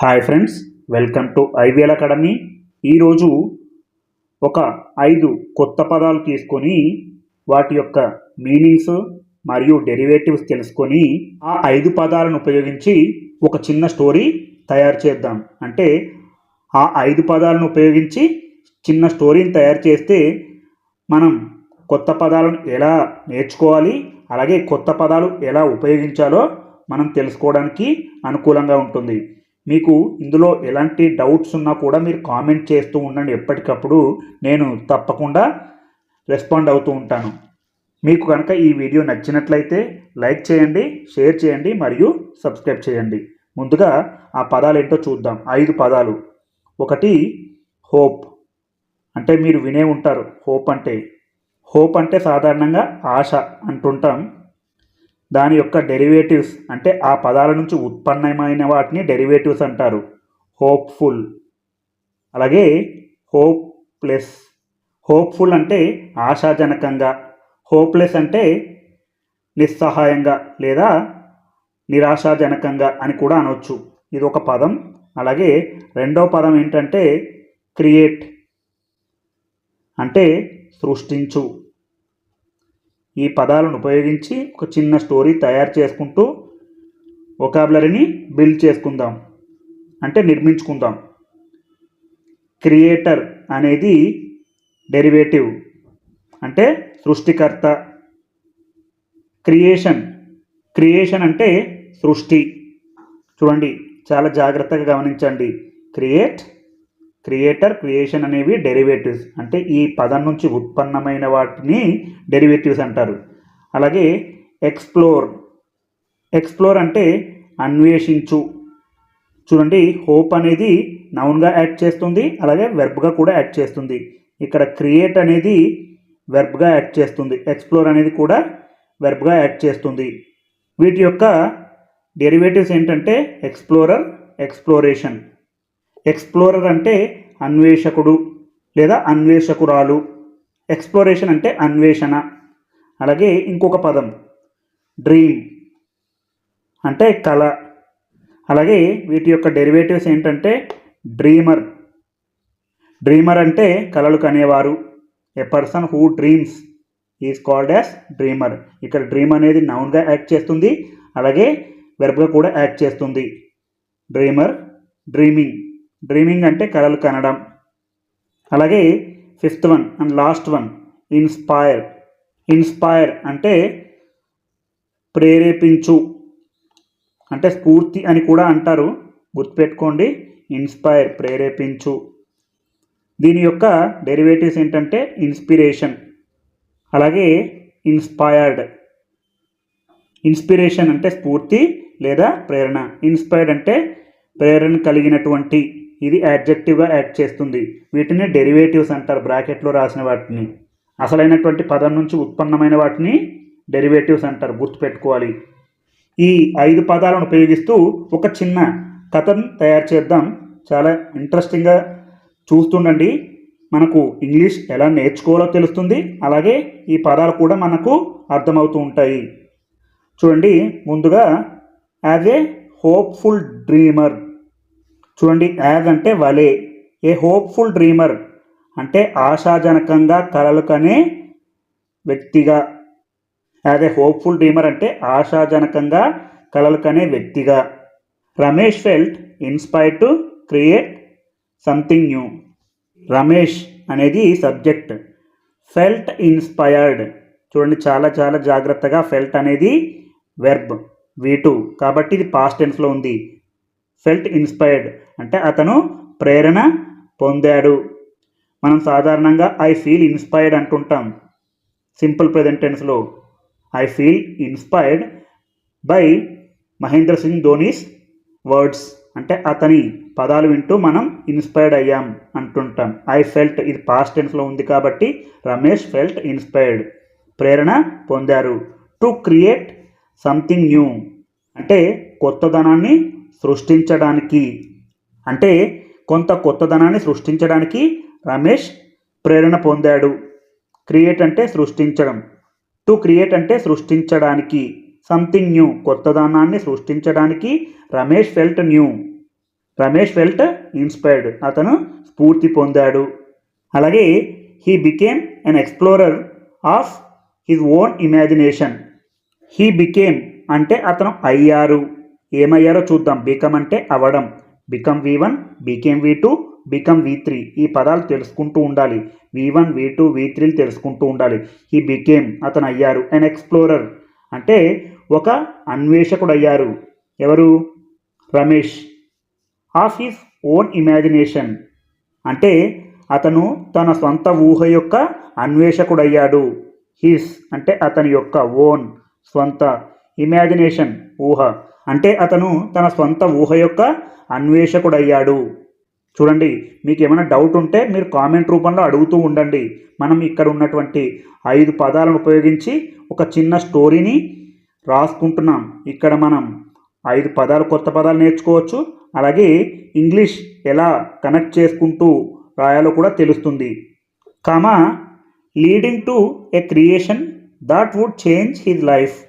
Hi friends welcome to IVL academy. ఈరోజు ఒక ఐదు కొత్త పదాలు తీసుకొని వాటి యొక్క మీనింగ్స్ మరియు డెరివేటివ్స్ తెలుసుకొని ఆ ఐదు పదాలను ఉపయోగించి ఒక చిన్న స్టోరీ తయారు చేద్దాం. అంటే ఆ ఐదు పదాలను ఉపయోగించి చిన్న స్టోరీని తయారు చేస్తే మనం కొత్త పదాలను ఎలా నేర్చుకోవాలి అలాగే కొత్త పదాలు ఎలా ఉపయోగించాలో మనం తెలుసుకోవడానికి అనుకూలంగా ఉంటుంది. మీకు ఇందులో ఎలాంటి డౌట్స్ ఉన్నా కూడా మీరు కామెంట్ చేస్తూ ఉండండి. ఎప్పటికప్పుడు నేను తప్పకుండా రెస్పాండ్ అవుతూ ఉంటాను. మీకు కనుక ఈ వీడియో నచ్చినట్లయితే లైక్ చేయండి షేర్ చేయండి మరియు సబ్స్క్రైబ్ చేయండి. ముందుగా ఆ పదాలు ఏంటో చూద్దాం. ఐదు పదాలు. ఒకటి హోప్. అంటే మీరు వినే ఉంటారు. హోప్ అంటే. హోప్ అంటే సాధారణంగా ఆశ అంటుంటాం. దాని యొక్క డెరివేటివ్స్ అంటే ఆ పదాల నుంచి ఉత్పన్నమైన వాటిని డెరివేటివ్స్ అంటారు. హోప్ఫుల్. అలాగే హోప్లెస్. హోప్ఫుల్ అంటే ఆశాజనకంగా. హోప్లెస్ అంటే నిస్సహాయంగా లేదా నిరాశాజనకంగా అని కూడా అనొచ్చు. ఇది ఒక పదం. అలాగే రెండో పదం ఏంటంటే క్రియేట్. అంటే సృష్టించు. ఈ పదాలను ఉపయోగించి ఒక చిన్న స్టోరీ తయారు చేసుకుంటూ ఒకాబులరీని బిల్డ్ చేసుకుందాం. అంటే నిర్మించుకుందాం. క్రియేటర్ అనేది డెరివేటివ్ అంటే సృష్టికర్త. క్రియేషన్ క్రియేషన్ అంటే సృష్టి. చూడండి చాలా జాగ్రత్తగా గమనించండి. క్రియేట్ క్రియేటర్ క్రియేషన్ అనేవి డెరివేటివ్స్. అంటే ఈ పదం నుంచి ఉత్పన్నమైన వాటిని డెరివేటివ్స్ అంటారు. అలాగే ఎక్స్ప్లోర్. ఎక్స్ప్లోర్ అంటే అన్వేషించు. చూడండి హోప్ అనేది నౌన్గా యాడ్ చేస్తుంది అలాగే వెర్బ్గా కూడా యాడ్ చేస్తుంది. ఇక్కడ క్రియేట్ అనేది వెర్బ్గా యాడ్ చేస్తుంది. ఎక్స్ప్లోర్ అనేది కూడా వెర్బ్గా యాడ్ చేస్తుంది. వీటి యొక్క డెరివేటివ్స్ ఏంటంటే ఎక్స్ప్లోరర్ ఎక్స్ప్లోరేషన్. ఎక్స్ప్లోరర్ అంటే అన్వేషకుడు లేదా అన్వేషకురాలు. ఎక్స్ప్లోరేషన్ అంటే అన్వేషణ. అలాగే ఇంకొక పదం డ్రీమ్ అంటే కళ. అలాగే వీటి యొక్క డెరివేటివ్స్ ఏంటంటే డ్రీమర్ డ్రీమర్ అంటే కళలు కనేవారు. A person who dreams is called as dreamer ఇక్కడ డ్రీమ్ అనేది నౌన్గా యాడ్ చేస్తుంది. అలాగే వెర్బ్గా కూడా యాడ్ చేస్తుంది. డ్రీమర్ డ్రీమింగ్ డ్రీమింగ్ అంటే కళలు కనడం. అలాగే fifth one and last one inspire inspire అంటే ప్రేరేపించు అంటే స్ఫూర్తి అని కూడా అంటారు. గుర్తుపెట్టుకోండి ఇన్స్పైర్ ప్రేరేపించు. దీని యొక్క డెరివేటివ్స్ ఏంటంటే ఇన్స్పిరేషన్ అలాగే ఇన్స్పైర్డ్ ఇన్స్పిరేషన్ అంటే స్ఫూర్తి లేదా ప్రేరణ. ఇన్స్పైర్డ్ అంటే ప్రేరణ కలిగినటువంటి ఇది యాడ్జెక్టివ్గా యాడ్ చేస్తుంది. వీటిని డెరివేటివ్స్ అంటారు బ్రాకెట్లో రాసిన వాటిని. అసలైనటువంటి పదం నుంచి ఉత్పన్నమైన వాటిని డెరివేటివ్స్ అంటారు గుర్తుపెట్టుకోవాలి. ఈ ఐదు పదాలను ఉపయోగిస్తూ ఒక చిన్న కథను తయారు చేద్దాం. చాలా ఇంట్రెస్టింగ్గా చూస్తుండండి. మనకు ఇంగ్లీష్ ఎలా నేర్చుకోవాలో తెలుస్తుంది. అలాగే ఈ పదాలు కూడా మనకు అర్థమవుతూ ఉంటాయి. చూడండి ముందుగా యాజ్ ఏ హోప్ఫుల్ డ్రీమర్ చూడండి యాజ్ అంటే వలే ఏ హోప్ఫుల్ డ్రీమర్ అంటే ఆశాజనకంగా కలలు కనే వ్యక్తిగా. యాజ్ ఏ హోప్ఫుల్ డ్రీమర్ అంటే ఆశాజనకంగా కలలు కనే వ్యక్తిగా. Ramesh felt inspire to create something new. Ramesh అనేది సబ్జెక్ట్. Felt inspired. చూడండి చాలా చాలా జాగ్రత్తగా ఫెల్ట్ అనేది వెర్బ్ వీటు. కాబట్టి ఇది పాస్ట్ టెన్స్లో ఉంది. ఫెల్ట్ ఇన్స్పైర్డ్ అంటే అతను ప్రేరణ పొందాడు. మనం సాధారణంగా ఐ ఫీల్ ఇన్స్పైర్డ్ అంటుంటాం. Simple present టెన్స్లో I feel inspired by Mahendra Singh Dhoni's words అంటే అతని పదాలు వింటూ మనం ఇన్స్పైర్డ్ అయ్యాం అంటుంటాం. ఐ ఫెల్ట్ ఇది పాస్ట్ టెన్స్లో ఉంది కాబట్టి రమేష్ ఫెల్ట్ ఇన్స్పైర్డ్ ప్రేరణ పొందారు. టు క్రియేట్ సంథింగ్ న్యూ అంటే కొత్తదనాన్ని సృష్టించడానికి అంటే కొంత కొత్తదనాన్ని సృష్టించడానికి రమేష్ ప్రేరణ పొందాడు. క్రియేట్ అంటే సృష్టించడం. టు క్రియేట్ అంటే సృష్టించడానికి సంథింగ్ న్యూ కొత్తదనాన్ని సృష్టించడానికి Ramesh felt new Ramesh felt inspired అతను స్ఫూర్తి పొందాడు. అలాగే he became an explorer of his own imagination he became అంటే అతను అయ్యారు. ఏమయ్యారో చూద్దాం. బీకమ్ అంటే అవడం. Become V one became V two become V three. ఈ పదాలు తెలుసుకుంటూ ఉండాలి. వి వన్ వి టూ వి త్రీలు తెలుసుకుంటూ ఉండాలి. ఈ బికేమ్ అతను అయ్యారు. An explorer. అంటే ఒక అన్వేషకుడు అయ్యారు ఎవరు? Ramesh. Of his own imagination. అంటే అతను తన సొంత ఊహ యొక్క అన్వేషకుడయ్యాడు. హిస్ అంటే అతని యొక్క ఓన్ స్వంత ఇమాజినేషన్ ఊహ. అంటే అతను తన సొంత ఊహ యొక్క అన్వేషకుడయ్యాడు. చూడండి మీకు ఏమైనా డౌట్ ఉంటే మీరు కామెంట్ రూపంలో అడుగుతూ ఉండండి. మనం ఇక్కడ ఉన్నటువంటి ఐదు పదాలను ఉపయోగించి ఒక చిన్న స్టోరీని రాసుకుంటున్నాం. ఇక్కడ మనం ఐదు పదాలు కొత్త పదాలు నేర్చుకోవచ్చు. అలాగే ఇంగ్లీష్ ఎలా కనెక్ట్ చేసుకుంటూ రాయాలో కూడా తెలుస్తుంది. Comma leading to a creation that would change his life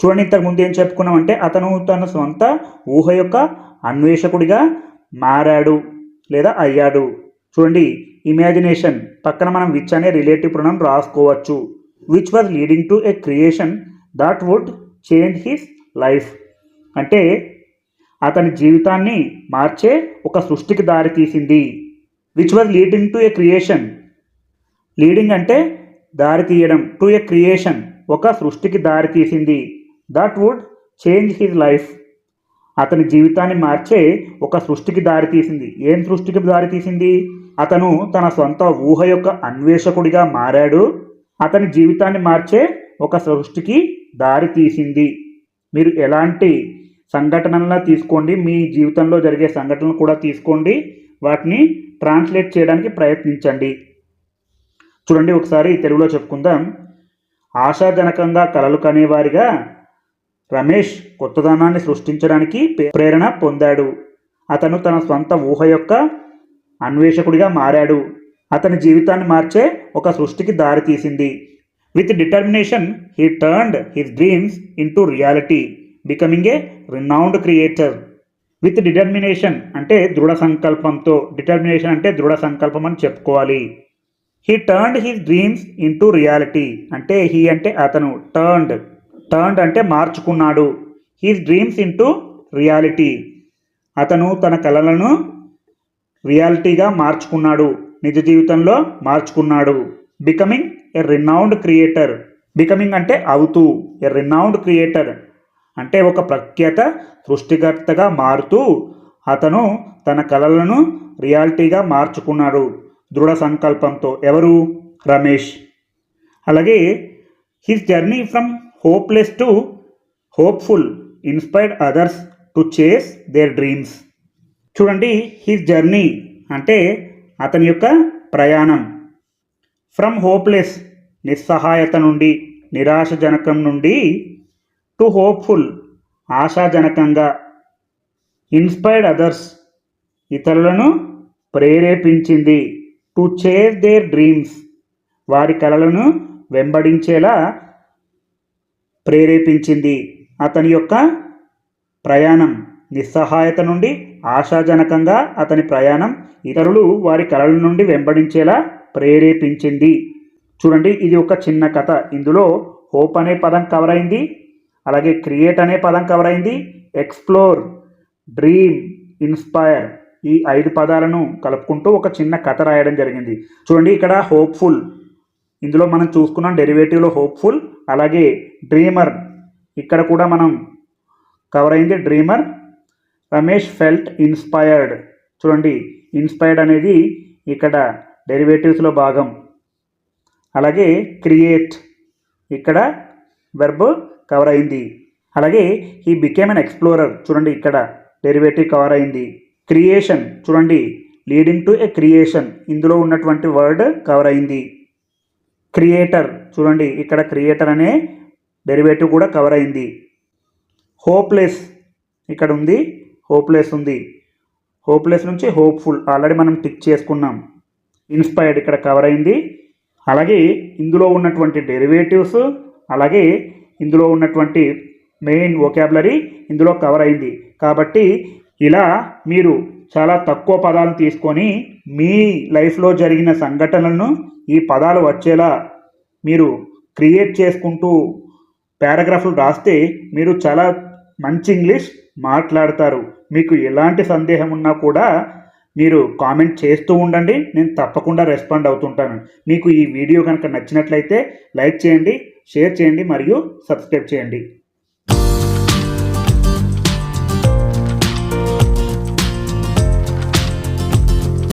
చూడండి ఇంతకు ముందు ఏం చెప్పుకున్నామంటే అతను తన సొంత ఊహ యొక్క అన్వేషకుడిగా మారాడు లేదా అయ్యాడు. చూడండి ఇమాజినేషన్ పక్కన మనం విచ్ అనే రిలేటివ్ ప్రణం రాసుకోవచ్చు. Which was leading to a creation that would change his life అంటే అతని జీవితాన్ని మార్చే ఒక సృష్టికి దారి తీసింది. Which was leading to a creation leading అంటే దారి తీయడం టు ఏ క్రియేషన్ ఒక సృష్టికి దారి తీసింది. That would change his life అతని జీవితాన్ని మార్చే ఒక సృష్టికి దారి తీసింది. ఏం సృష్టికి దారితీసింది అతను తన సొంత ఊహ యొక్క అన్వేషకుడిగా మారాడు. అతని జీవితాన్ని మార్చే ఒక సృష్టికి దారి తీసింది. మీరు ఎలాంటి సంఘటనలను తీసుకోండి మీ జీవితంలో జరిగే సంఘటనలు కూడా తీసుకోండి. వాటిని ట్రాన్స్లేట్ చేయడానికి ప్రయత్నించండి. చూడండి ఒకసారి తెలుగులో చెప్పుకుందాం. ఆశాజనకంగా కలలు కనేవారిగా రమేష్ కొత్తదనాన్ని సృష్టించడానికి ప్రేరణ పొందాడు. అతను తన స్వంత ఊహ యొక్క అన్వేషకుడిగా మారాడు. అతని జీవితాన్ని మార్చే ఒక సృష్టికి దారి తీసింది. With determination he turned his dreams into reality becoming a renowned creator. With determination అంటే దృఢ సంకల్పంతో డిటర్మినేషన్ అంటే దృఢ సంకల్పం అని చెప్పుకోవాలి. He turned his dreams into reality అంటే హీ అంటే అతను టర్న్డ్. టర్న్డ్ అంటే మార్చుకున్నాడు. హీస్ డ్రీమ్స్ ఇంటూ రియాలిటీ అతను తన కలలను రియాలిటీగా మార్చుకున్నాడు. నిజ జీవితంలో మార్చుకున్నాడు. Becoming a renowned creator becoming అంటే అవుతూ ఎ రినౌండ్ క్రియేటర్ అంటే ఒక ప్రఖ్యాత సృష్టికర్తగా మారుతూ అతను తన కళలను రియాలిటీగా మార్చుకున్నాడు. దృఢ సంకల్పంతో ఎవరు? రమేష్. అలాగే his journey from hopeless to hopeful inspired others to chase their dreams చూడండి హిస్ జర్నీ అంటే అతని యొక్క ప్రయాణం. ఫ్రమ్ హోప్లెస్ నిస్సహాయత నుండి నిరాశజనకం నుండి టు హోప్ఫుల్ ఆశాజనకంగా ఇన్స్పైర్డ్ అదర్స్ ఇతరులను ప్రేరేపించింది టు చేస్ దేర్ డ్రీమ్స్ వారి కలలను వెంబడించేలా ప్రేరేపించింది. అతని యొక్క ప్రయాణం నిస్సహాయత నుండి ఆశాజనకంగా అతని ప్రయాణం ఇతరులు వారి కళల నుండి వెంబడించేలా ప్రేరేపించింది. చూడండి ఇది ఒక చిన్న కథ. ఇందులో హోప్ అనే పదం కవర్ అయింది. అలాగే క్రియేట్ అనే పదం కవర్ అయింది. ఎక్స్ప్లోర్ డ్రీమ్ ఇన్స్పైర్ ఈ ఐదు పదాలను కలుపుకుంటూ ఒక చిన్న కథ రాయడం జరిగింది. చూడండి ఇక్కడ హోప్ఫుల్ ఇందులో మనం చూసుకున్నాం డెరివేటివ్లో హోప్ఫుల్ అలాగే డ్రీమర్ ఇక్కడ కూడా మనం కవర్ అయింది డ్రీమర్ రమేష్ ఫెల్ట్ ఇన్స్పైర్డ్ చూడండి ఇన్స్పైర్డ్ అనేది ఇక్కడ డెరివేటివ్స్లో భాగం. అలాగే క్రియేట్ ఇక్కడ వెర్బ్ కవర్ అయింది. అలాగే ఈ బికేమ్ అన్ ఎక్స్ప్లోరర్ చూడండి ఇక్కడ డెరివేటివ్ కవర్ అయింది. క్రియేషన్ చూడండి లీడింగ్ టు ఏ క్రియేషన్ ఇందులో ఉన్నటువంటి వర్డ్ కవర్ అయింది. క్రియేటర్. చూడండి ఇక్కడ క్రియేటర్ అనే డెరివేటివ్ కూడా కవర్ అయింది. హోప్లెస్ ఇక్కడ ఉంది హోప్లెస్ ఉంది. హోప్లెస్ నుంచి హోప్ఫుల్ ఆల్రెడీ మనం టిక్ చేసుకున్నాం. ఇన్స్పైర్డ్ ఇక్కడ కవర్ అయింది. అలాగే ఇందులో ఉన్నటువంటి డెరివేటివ్స్ అలాగే ఇందులో ఉన్నటువంటి మెయిన్ వొకాబులరీ ఇందులో కవర్ అయింది. కాబట్టి ఇలా మీరు చాలా తక్కువ పదాలను తీసుకొని మీ లైఫ్లో జరిగిన సంఘటనలను ఈ పదాలు వచ్చేలా మీరు క్రియేట్ చేసుకుంటూ పారాగ్రాఫ్లు రాస్తే మీరు చాలా మంచి ఇంగ్లీష్ మాట్లాడతారు. మీకు ఎలాంటి సందేహం ఉన్నా కూడా మీరు కామెంట్ చేస్తూ ఉండండి. నేను తప్పకుండా రెస్పాండ్ అవుతుంటాను. మీకు ఈ వీడియో కనుక నచ్చినట్లయితే లైక్ చేయండి షేర్ చేయండి మరియు సబ్స్క్రైబ్ చేయండి.